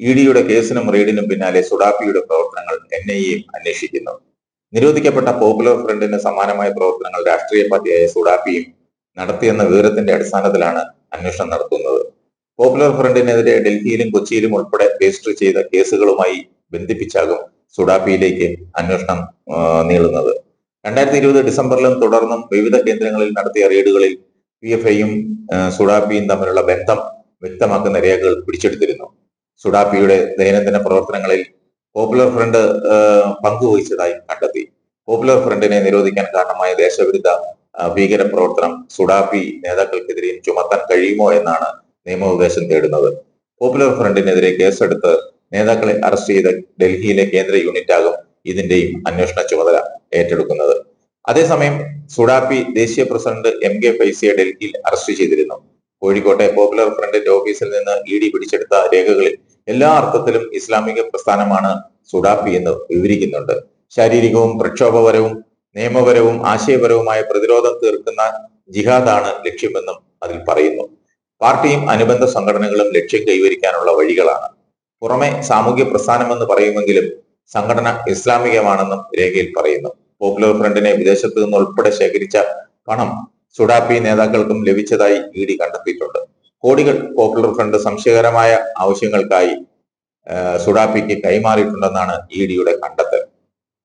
E ഡിയുടെ കേസിനും റെയ്ഡിനും പിന്നാലെ സുഡാപ്പിയുടെ പ്രവർത്തനങ്ങൾ എൻ ഐ എയും അന്വേഷിക്കുന്നു. നിരോധിക്കപ്പെട്ട പോപ്പുലർ ഫ്രണ്ടിന് സമാനമായ പ്രവർത്തനങ്ങൾ രാഷ്ട്രീയ പാർട്ടിയായ സുഡാപ്പിയും നടത്തിയെന്ന വിവരത്തിന്റെ അടിസ്ഥാനത്തിലാണ് അന്വേഷണം നടത്തുന്നത്. പോപ്പുലർ ഫ്രണ്ടിനെതിരെ ഡൽഹിയിലും കൊച്ചിയിലും ഉൾപ്പെടെ രജിസ്റ്റർ ചെയ്ത കേസുകളുമായി ബന്ധിപ്പിച്ചാകും സുഡാപ്പിയിലേക്ക് അന്വേഷണം നീളുന്നത്. രണ്ടായിരത്തി ഇരുപത് ഡിസംബറിലും തുടർന്നും വിവിധ കേന്ദ്രങ്ങളിൽ നടത്തിയ റെയ്ഡുകളിൽ പി എഫ് ഐയും സുഡാപ്പിയും തമ്മിലുള്ള ബന്ധം വ്യക്തമാക്കുന്ന രേഖകൾ പിടിച്ചെടുത്തിരുന്നു. സുഡാപ്പിയുടെ ദൈനംദിന പ്രവർത്തനങ്ങളിൽ പോപ്പുലർ ഫ്രണ്ട് പങ്കുവഹിച്ചതായും കണ്ടെത്തി. പോപ്പുലർ ഫ്രണ്ടിനെ നിരോധിക്കാൻ കാരണമായ ദേശവിരുദ്ധ ഭീകര പ്രവർത്തനം സുഡാപ്പി നേതാക്കൾക്കെതിരെയും ചുമത്താൻ കഴിയുമോ എന്നാണ് നിയമോപദേശം തേടുന്നത്. പോപ്പുലർ ഫ്രണ്ടിനെതിരെ കേസെടുത്ത് നേതാക്കളെ അറസ്റ്റ് ചെയ്ത ഡൽഹിയിലെ കേന്ദ്ര യൂണിറ്റ് ആകും ഇതിന്റെയും അന്വേഷണ ചുമതല ഏറ്റെടുക്കുന്നത്. അതേസമയം സുഡാപ്പി ദേശീയ പ്രസിഡന്റ് എം കെ ഫൈസിയെ ഡൽഹിയിൽ അറസ്റ്റ് ചെയ്തിരുന്നു. കോഴിക്കോട്ടെ പോപ്പുലർ ഫ്രണ്ടിന്റെ ഓഫീസിൽ നിന്ന് ഇ ഡി പിടിച്ചെടുത്ത രേഖകളിൽ എല്ലാ അർത്ഥത്തിലും ഇസ്ലാമിക പ്രസ്ഥാനമാണ് സുഡാപ്പി എന്ന് വിവരിക്കുന്നുണ്ട്. ശാരീരികവും പ്രക്ഷോഭപരവും നിയമപരവും ആശയപരവുമായ പ്രതിരോധം തീർക്കുന്ന ജിഹാദാണ് ലക്ഷ്യമെന്നും അതിൽ പറയുന്നു. പാർട്ടിയും അനുബന്ധ സംഘടനകളും ലക്ഷ്യം കൈവരിക്കാനുള്ള വഴികളാണ്. പുറമെ സാമൂഹ്യ പ്രസ്ഥാനമെന്ന് പറയുമെങ്കിലും സംഘടന ഇസ്ലാമികമാണെന്നും രേഖയിൽ പറയുന്നു. പോപ്പുലർ ഫ്രണ്ടിനെ വിദേശത്ത് നിന്ന് ഉൾപ്പെടെ ശേഖരിച്ച പണം സുഡാപ്പി നേതാക്കൾക്കും ലഭിച്ചതായി ഇ ഡി കണ്ടെത്തിയിട്ടുണ്ട്. കോടികൾ പോപ്പുലർ ഫ്രണ്ട് സംശയകരമായ ആവശ്യങ്ങൾക്കായി സുഡാപ്പിക്ക് കൈമാറിയിട്ടുണ്ടെന്നാണ് ഇ ഡിയുടെ കണ്ടെത്തൽ.